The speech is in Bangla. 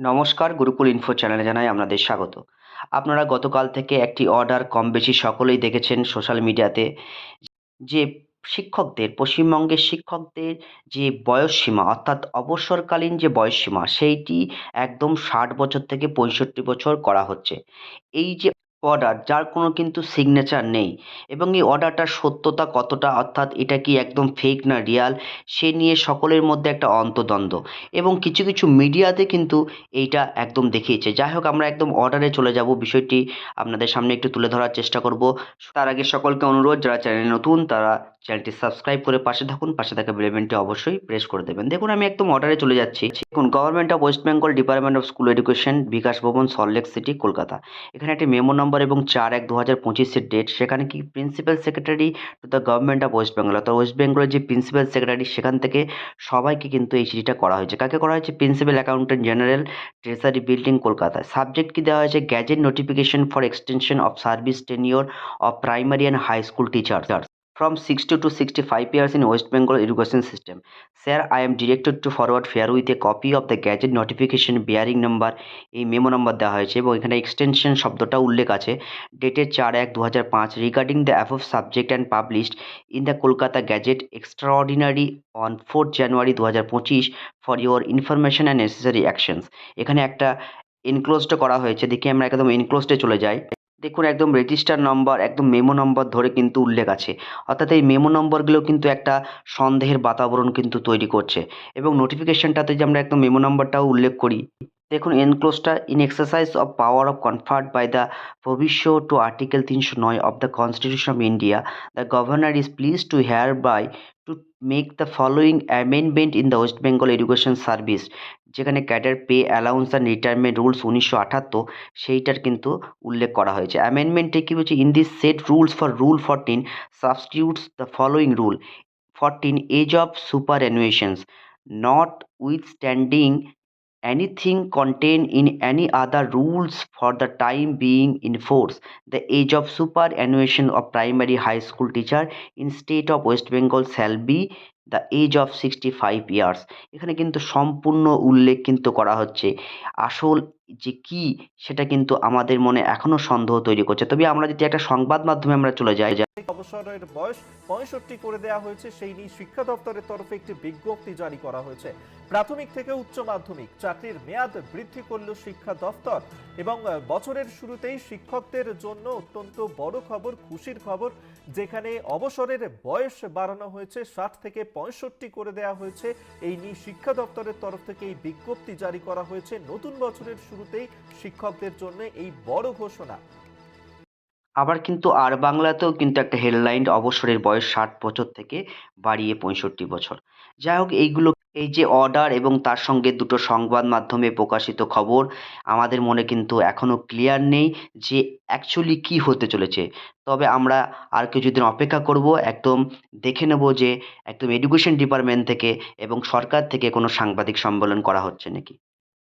নমস্কার, গুরুকুল ইনফো চ্যানেলে জানাই আপনাদের স্বাগত। আপনারা গতকাল থেকে একটি অর্ডার কম বেশি সকলেই দেখেছেন সোশ্যাল মিডিয়াতে, যে শিক্ষকদের, পশ্চিমবঙ্গের শিক্ষকদের যে বয়সসীমা অর্থাৎ অবসরকালীন যে বয়সসীমা সেইটি একদম ষাট বছর থেকে পঁয়ষট্টি বছর করা হচ্ছে। এই যে অর্ডার যার কোনো কিন্তু সিগনেচার নেই। এবং এই অর্ডারটার সত্যতা কতটা, অর্থাৎ এটা কি একদম ফেক না রিয়াল সে নিয়ে সকলের মধ্যে একটা অন্তদ্বন্দ্ব। এবং কিছু কিছু মিডিয়াতে কিন্তু এইটা একদম দেখিয়েছে। যাই হোক, আমরা একদম অর্ডারে চলে যাব। বিষয়টি আপনাদের সামনে একটু তুলে ধরার চেষ্টা করব। তার আগে সকলকে অনুরোধ, যারা চ্যানেলে নতুন, তারা চ্যানেলটি সাবস্ক্রাইব করে পাশে থাকুন, পাশে থাকা বেলবেনটি অবশ্যই প্রেস করে দেবেন। দেখুন, আমি একদম অর্ডারে চলে যাচ্ছি। দেখুন government of West Bengal department of school education Bikash Bhavan Salt Lake city Kolkata এখানে একটি মেমো নম্বর এবং চার এক দু হাজার পঁচিশের ডেট সেখানে কি principal secretary to the government of West Bengal অর্থাৎ ওয়েস্ট বেঙ্গলের যে প্রিন্সিপাল সেক্রেটারি সেখান থেকে সবাইকে কিন্তু এই চিঠিটা করা হয়েছে। কাকে করা হয়েছে? Principal accountant general treasury building কলকাতায় সাবজেক্ট কি দেওয়া হয়েছে? Gazette notification for extension of service tenure of primary and high school teacher from 60 to 65 years in West Bengal education system. Sir, I am directed to forward fair with a copy of the gadget notification bearing number. এই মেমো নাম্বার দেওয়া হয়েছে এবং এখানে এক্সটেনশন শব্দটা উল্লেখ আছে। ডেটের চার এক দু হাজার পাঁচ regarding the above subject and published in the Kolkata gazette extraordinary on fourth January দু হাজার পঁচিশ for your information and necessary actions এখানে একটা এনক্লোজড করা হয়েছে। দেখি আমরা একদম এনক্লোজডে চলে যাই। দেখুন, একদম রেজিস্টার নম্বর একদম মেমো নম্বর ধরে কিন্তু উল্লেখ আছে। অর্থাৎ এই মেমো নম্বরগুলো কিন্তু একটা সন্দেহের বাতাবরণ কিন্তু তৈরি করছে। এবং নোটিফিকেশনটাতে যে আমরা একদম মেমো নম্বরটাও উল্লেখ করি, দেখুন এনক্লোজটা in exercise of power of conferred by the proviso to article তিনশো নয় of the constitution of India the governor is please to here by to make the following amendment in the West Bengal education service যেখানে cadre pay allowance and retirement rules উনিশশো আঠাত্তর, সেইটার কিন্তু উল্লেখ করা হয়েছে। অ্যামেন্ডমেন্টে কী হচ্ছে in this said rules for rule fourteen substitutes the following rule fourteen age of superannuations notwithstanding anything contained in any other rules for the time being in force the age of superannuation of primary high school teacher in state of west bengal shall be the age of sixty five years এখানে কিন্তু সম্পূর্ণ উল্লেখ কিন্তু করা হচ্ছে আসল যে কি, সেটা কিন্তু আমাদের মনে এখনও সন্দেহ তৈরি করছে। তবে আমরা যদি একটা সংবাদ মাধ্যমে আমরা চলে যাই অবসরের বয়স পঁয়ষট্টি করে দেওয়া হয়েছে, সেই নিয়ে শিক্ষা দপ্তরের তরফে একটি বিজ্ঞপ্তি জারি করা হয়েছে। প্রাথমিক থেকে উচ্চ মাধ্যমিক, চাকরির মেয়াদ বৃদ্ধি করল শিক্ষা দপ্তর এবং বছরের শুরুতেই শিক্ষকদের জন্য অত্যন্ত বড় খবর, খুশির খবর, যেখানে অবসরের বয়স বাড়ানো হয়েছে, ষাট থেকে পঁয়ষট্টি করে দেওয়া হয়েছে। এই নিয়ে শিক্ষা দপ্তরের তরফ থেকে এই বিজ্ঞপ্তি জারি করা হয়েছে। নতুন বছরের শুরুতেই শিক্ষকদের জন্য এই বড় ঘোষণা। আবার কিন্তু আর বাংলাতেও কিন্তু একটা হেডলাইন অবসরের বয়স ষাট বছর থেকে বাড়িয়ে পঁয়ষট্টি বছর। যাই হোক, এইগুলো এই যে অর্ডার এবং তার সঙ্গে দুটো সংবাদ মাধ্যমে প্রকাশিত খবর, আমাদের মনে কিন্তু এখনও ক্লিয়ার নেই যে অ্যাকচুয়ালি কী হতে চলেছে। তবে আমরা আর কিছুদিন অপেক্ষা করব, একদম দেখে নেব যে একদম এডুকেশন ডিপার্টমেন্ট থেকে এবং সরকার থেকে কোনো সাংবাদিক সম্মেলন করা হচ্ছে নাকি।